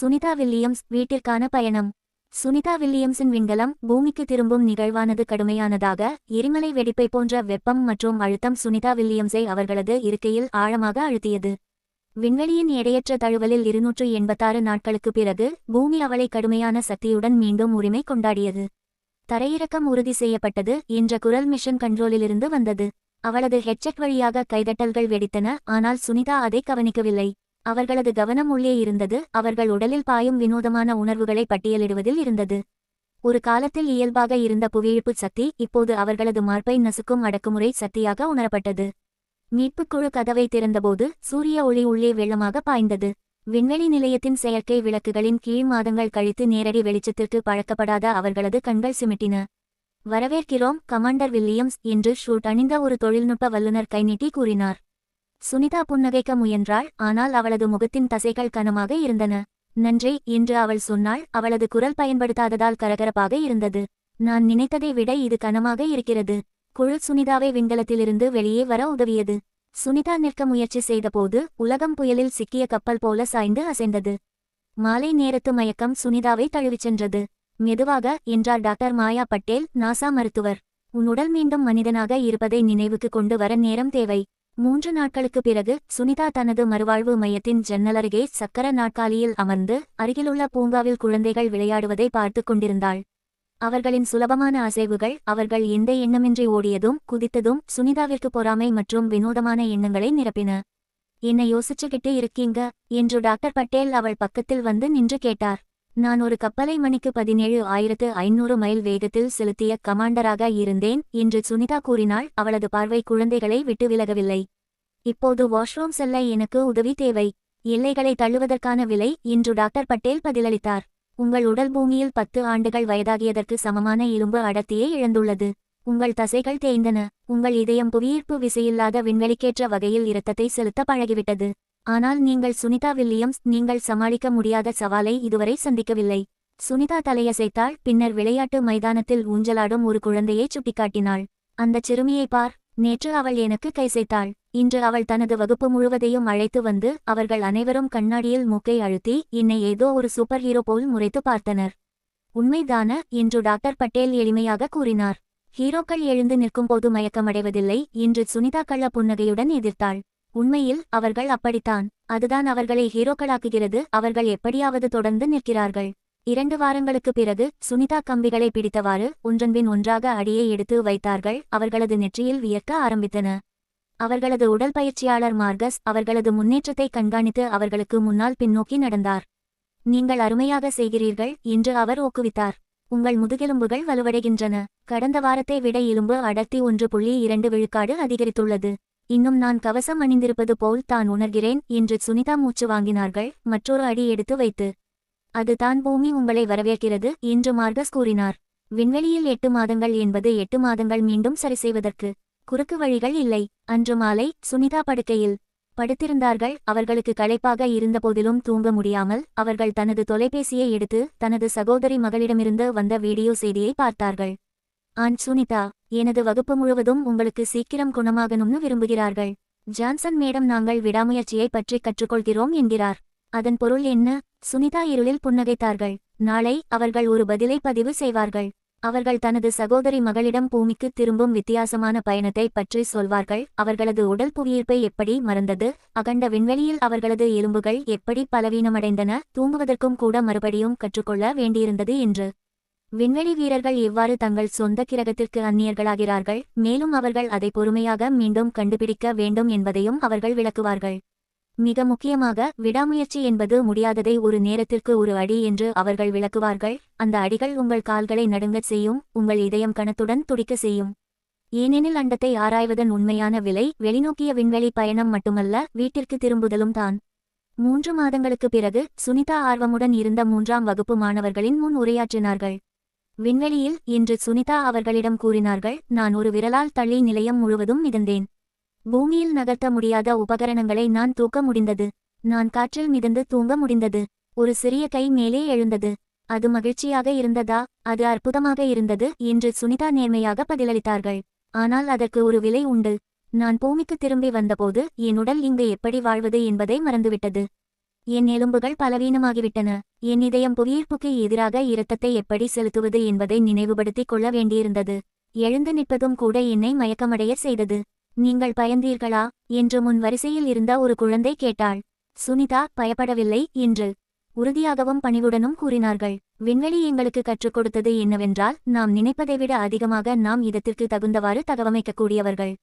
Sunita Williams வீட்டிற்கான பயணம். சுனிதா வில்லியம்ஸின் விண்கலம் பூமிக்கு திரும்பும் நிகழ்வானது கடுமையானதாக எரிமலை வெடிப்பை போன்ற வெப்பம் மற்றும் அழுத்தம் சுனிதா வில்லியம்ஸை அவர்களது இருக்கையில் ஆழமாக அழுத்தியது. விண்வெளியின் எடையற்ற தழுவலில் இருநூற்று எண்பத்தாறு நாட்களுக்குப் பிறகு பூமி அவளை கடுமையான சக்தியுடன் மீண்டும் உரிமை கொண்டாடியது. தரையிறக்கம் உறுதி செய்யப்பட்டது என்ற குரல் மிஷன் கண்ட்ரோலிலிருந்து வந்தது. அவளது ஹெட்செட் வழியாக கைதட்டல்கள் வெடித்தன ஆனால் சுனிதா அதை கவனிக்கவில்லை. அவர்களது கவனம் உள்ளே இருந்தது. அவர்கள் உடலில் பாயும் வினோதமான உணர்வுகளை பட்டியலிடுவதில் இருந்தது. ஒரு காலத்தில் இயல்பாக இருந்த புவியிழுப்பு சக்தி இப்போது அவர்களது மார்பை நசுக்கும் அடக்குமுறை சக்தியாக உணரப்பட்டது. மீட்புக்குழு கதவை திறந்தபோது சூரிய ஒளி உள்ளே வெள்ளமாக பாய்ந்தது. விண்வெளி நிலையத்தின் செயற்கை விளக்குகளின் கீழ் மாதங்கள் கழித்து நேரடி வெளிச்சத்திற்கு பழக்கப்படாத அவர்களது கண்கள் சிமிட்டின. வரவேற்கிறோம் கமாண்டர் வில்லியம்ஸ் என்று ஷூட் அணிந்த ஒரு தொழில்நுட்ப வல்லுநர் கைநீட்டி கூறினார். சுனிதா புன்னகைக்க முயன்றாள். ஆனால் அவளது முகத்தின் தசைகள் கனமாக இருந்தன. நன்றி என்று அவள் சொன்னாள். அவளது குரல் பயன்படுத்தாததால் கரகரப்பாக இருந்தது. நான் நினைத்ததை விட இது கனமாக இருக்கிறது. குழல் சுனிதாவை விண்கலத்திலிருந்து வெளியே வர உதவியது சுனிதா நிற்க முயற்சி செய்தபோது உலகம் புயலில் சிக்கிய கப்பல் போல சாய்ந்து அசைந்தது. மாலை நேரத்து மயக்கம் சுனிதாவை தழுவிச் சென்றது. மெதுவாக என்றார் டாக்டர் மாயா பட்டேல் நாசா மருத்துவர். உன் உடல் மீண்டும் மனிதனாக இருப்பதை நினைவுக்கு கொண்டு வர நேரம் தேவை. மூன்று நாட்களுக்கு பிறகு சுனிதா தனது மறுவாழ்வு மையத்தின் ஜன்னல் அருகே சக்கர நாட்காலியில் அமர்ந்து அருகிலுள்ள பூங்காவில் குழந்தைகள் விளையாடுவதை பார்த்துக் கொண்டிருந்தாள். அவர்களின் சுலபமான அசைவுகள் அவர்கள் எந்த எண்ணமின்றி ஓடியதும் குதித்ததும் சுனிதாவிற்கு பொறாமை மற்றும் வினோதமான எண்ணங்களை நிரப்பின. என்ன யோசிச்சுக்கிட்டு இருக்கீங்க? என்று டாக்டர் பட்டேல் அவள் பக்கத்தில் வந்து நின்று கேட்டார். நான் ஒரு கப்பலை மணிக்கு பதினேழு ஆயிரத்து ஐநூறு மைல் வேகத்தில் செலுத்திய கமாண்டராக இருந்தேன் என்று சுனிதா கூறினாள். அவளது பார்வை குழந்தைகளை விட்டு விலகவில்லை. இப்போது வாஷ்ரூம் செல்ல எனக்கு உதவி தேவை. எல்லைகளை தள்ளுவதற்கான விலை என்று டாக்டர் பட்டேல் பதிலளித்தார். உங்கள் உடல் பூமியில் பத்து ஆண்டுகள் வயதாகியதற்கு சமமான இரும்பு அடர்த்தியை இழந்துள்ளது. உங்கள் தசைகள் தேய்ந்தன. உங்கள் இதயம் புவியீர்ப்பு விசையில்லாத விண்வெளிக்கேற்ற வகையில் இரத்தத்தை செலுத்த பழகிவிட்டது. ஆனால் நீங்கள் சுனிதா வில்லியம்ஸ் நீங்கள் சமாளிக்க முடியாத சவாலை இதுவரை சந்திக்கவில்லை. சுனிதா தலையசைத்தாள் பின்னர் விளையாட்டு மைதானத்தில் ஊஞ்சலாடும் ஒரு குழந்தையை சுட்டிக்காட்டினாள். அந்தச் சிறுமியை பார் நேற்று அவள் எனக்கு கைசைத்தாள் இன்று அவள் தனது வகுப்பு முழுவதையும் அழைத்து வந்து அவர்கள் அனைவரும் கண்ணாடியில் மூக்கை அழுத்தி என்னை ஏதோ ஒரு சூப்பர் ஹீரோ போல் முறைத்து பார்த்தனர். உண்மைதான என்று டாக்டர் பட்டேல் எளிமையாக கூறினார். ஹீரோக்கள் எழுந்து நிற்கும்போது மயக்கமடைவதில்லை என்று சுனிதா கள்ள புன்னகையுடன் எதிர்த்தாள். உண்மையில் அவர்கள் அப்படித்தான். அதுதான் அவர்களை ஹீரோக்களாக்குகிறது. அவர்கள் எப்படியாவது தொடர்ந்து நிற்கிறார்கள். இரண்டு வாரங்களுக்கு பிறகு சுனிதா கம்பிகளை பிடித்தவாறு ஒன்றன்பின் ஒன்றாக அடியை எடுத்து வைத்தார்கள். அவர்களது நெற்றியில் வியக்க ஆரம்பித்தன. அவர்களது உடல் பயிற்சியாளர் மார்கஸ் அவர்களது முன்னேற்றத்தை கண்காணித்து அவர்களுக்கு முன்னால் பின்னோக்கி நடந்தார். நீங்கள் அருமையாக செய்கிறீர்கள் என்று அவர் ஊக்குவித்தார். உங்கள் முதுகெலும்புகள் வலுவடைகின்றன. கடந்த வாரத்தை விட எலும்பு அடர்த்தி ஒன்று புள்ளி இரண்டு விழுக்காடு அதிகரித்துள்ளது. இன்னும் நான் கவசம் அணிந்திருப்பது போல் தான் உணர்கிறேன் என்று சுனிதா மூச்சு வாங்கினார்கள் மற்றொரு அடி எடுத்து வைத்து. அது தான் பூமி உங்களை வரவேற்கிறது என்று மார்கஸ் கூறினார். விண்வெளியில் எட்டு மாதங்கள் என்பது எட்டு மாதங்கள் மீண்டும் சரி செய்வதற்கு குறுக்கு வழிகள் இல்லை அன்று மாலை சுனிதா படுக்கையில் படுத்திருந்தார்கள். அவர்களுக்கு களைப்பாக இருந்தபோதிலும் தூங்க முடியாமல் அவர்கள் தனது தொலைபேசியை எடுத்து தனது சகோதரி மகளிடமிருந்து வந்த வீடியோ செய்தியை பார்த்தார்கள். ஆன் சுனிதா எனது வகுப்பு முழுவதும் உங்களுக்கு சீக்கிரம் குணமாகணும்னு விரும்புகிறார்கள். ஜான்சன் மேடம் நாங்கள் விடாமுயற்சியை பற்றி கற்றுக்கொள்கிறோம் என்கிறார். அதன் பொருள் என்ன? சுனிதா இருளில் புன்னகைத்தார்கள். நாளை அவர்கள் ஒரு பதிலை பதிவு செய்வார்கள். அவர்கள் தனது சகோதரி மகளிடம் பூமிக்கு திரும்பும் வித்தியாசமான பயணத்தை பற்றி சொல்வார்கள். அவர்களது உடல் புவியீர்ப்பை எப்படி மறந்தது? அகண்ட விண்வெளியில் அவர்களது எலும்புகள் எப்படி பலவீனமடைந்தன? தூங்குவதற்கும் கூட மறுபடியும் கற்றுக்கொள்ள வேண்டியிருந்தது என்று விண்வெளி வீரர்கள் எவ்வாறு தங்கள் சொந்த கிரகத்திற்கு அந்நியர்களாகிறார்கள் மேலும் அவர்கள் அதை பொறுமையாக மீண்டும் கண்டுபிடிக்க வேண்டும் என்பதையும் அவர்கள் விளக்குவார்கள். மிக முக்கியமாக விடாமுயற்சி என்பது முடியாததை ஒரு நேரத்திற்கு ஒரு அடி என்று அவர்கள் விளக்குவார்கள் அந்த அடிகள் உங்கள் கால்களை நடுங்கச் செய்யும் உங்கள் இதயம் கணத்துடன் துடிக்க செய்யும். ஏனெனில் அண்டத்தை ஆராய்வதன் உண்மையான விலை வெளிநோக்கிய விண்வெளி பயணம் மட்டுமல்ல வீட்டிற்கு திரும்புதலும் தான். மூன்று மாதங்களுக்கு பிறகு சுனிதா ஆர்வமுடன் இருந்த மூன்றாம் வகுப்பு மாணவர்களின் முன் உரையாற்றினார்கள். விண்வெளியில் இன்று சுனிதா அவர்களிடம் கூறினார்கள் நான் ஒரு விரலால் தள்ளி நிலையம் முழுவதும் மிதந்தேன். பூமியில் நகர்த்த முடியாத உபகரணங்களை நான் தூக்க முடிந்தது. நான் காற்றில் மிதந்து தூங்க முடிந்தது. ஒரு சிறிய கை மேலே எழுந்தது. அது மகிழ்ச்சியாக இருந்ததா? அது அற்புதமாக இருந்தது என்று சுனிதா நேர்மையாக பதிலளித்தார்கள். ஆனால் அதற்கு ஒரு விலை உண்டு. நான் பூமிக்கு திரும்பி வந்தபோது என் உடல் இங்கு எப்படி வாழ்வது என்பதை மறந்துவிட்டது. என் எலும்புகள் பலவீனமாகிவிட்டன. என் இதயம் புவியீர்ப்புக்கு எதிராக இரத்தத்தை எப்படி செலுத்துவது என்பதை நினைவுபடுத்திக் கொள்ள வேண்டியிருந்தது. எழுந்து நிற்பதும் கூட என்னை மயக்கமடைய செய்தது. நீங்கள் பயந்தீர்களா? என்று முன் வரிசையில் இருந்த ஒரு குழந்தை கேட்டாள். சுனிதா பயப்படவில்லை என்று. உறுதியாகவும் பணிவுடனும் கூறினார்கள். விண்வெளி எங்களுக்கு கற்றுக் கொடுத்தது என்னவென்றால் நாம் நினைப்பதை விட அதிகமாக நாம் இதத்திற்கு தகுந்தவாறு தகவமைக்கக்கூடியவர்கள்.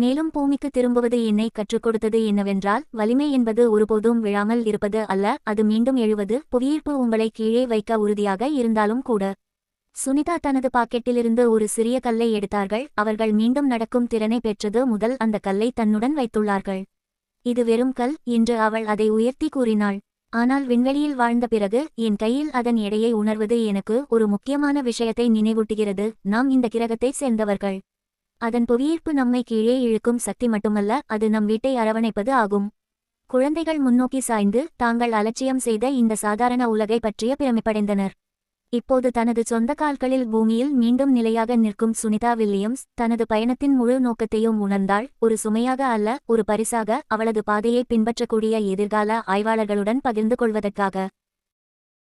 மேலும் பூமிக்கு திரும்புவது என்னை கற்றுக் கொடுத்தது என்னவென்றால் வலிமை என்பது ஒருபோதும் விழாமல் இருப்பது அல்ல அது மீண்டும் எழுவது புவியீர்ப்பு உங்களை கீழே வைக்க உறுதியாக இருந்தாலும் கூட. சுனிதா தனது பாக்கெட்டிலிருந்து ஒரு சிறிய கல்லை எடுத்தார்கள் அவர்கள் மீண்டும் நடக்கும் திறனை பெற்றது முதல் அந்த கல்லை தன்னுடன் வைத்துள்ளார்கள். இது வெறும் கல் என்று அவள் அதை உயர்த்தி கூறினாள். ஆனால் விண்வெளியில் வாழ்ந்த பிறகு என் கையில் அதன் எடையை உணர்வது எனக்கு ஒரு முக்கியமான விஷயத்தை நினைவூட்டுகிறது நாம் இந்த கிரகத்தை சேர்ந்தவர்கள். அதன் புவியீர்ப்பு நம்மை கீழே இழுக்கும் சக்தி மட்டுமல்ல அது நம் வீட்டை அரவணைப்பது ஆகும். குழந்தைகள் முன்னோக்கி சாய்ந்து தாங்கள் அலட்சியம் செய்த இந்த சாதாரண உலகை பற்றிய பிரமிப்படைந்தனர். இப்போது தனது சொந்த கால்களில் பூமியில் மீண்டும் நிலையாக நிற்கும் சுனிதா வில்லியம்ஸ் தனது பயணத்தின் முழு நோக்கத்தையும் உணர்ந்தாள். ஒரு சுமையாக அல்ல ஒரு பரிசாக அவளது பாதையை பின்பற்றக்கூடிய எதிர்கால ஆய்வாளர்களுடன் பகிர்ந்து கொள்வதற்காக.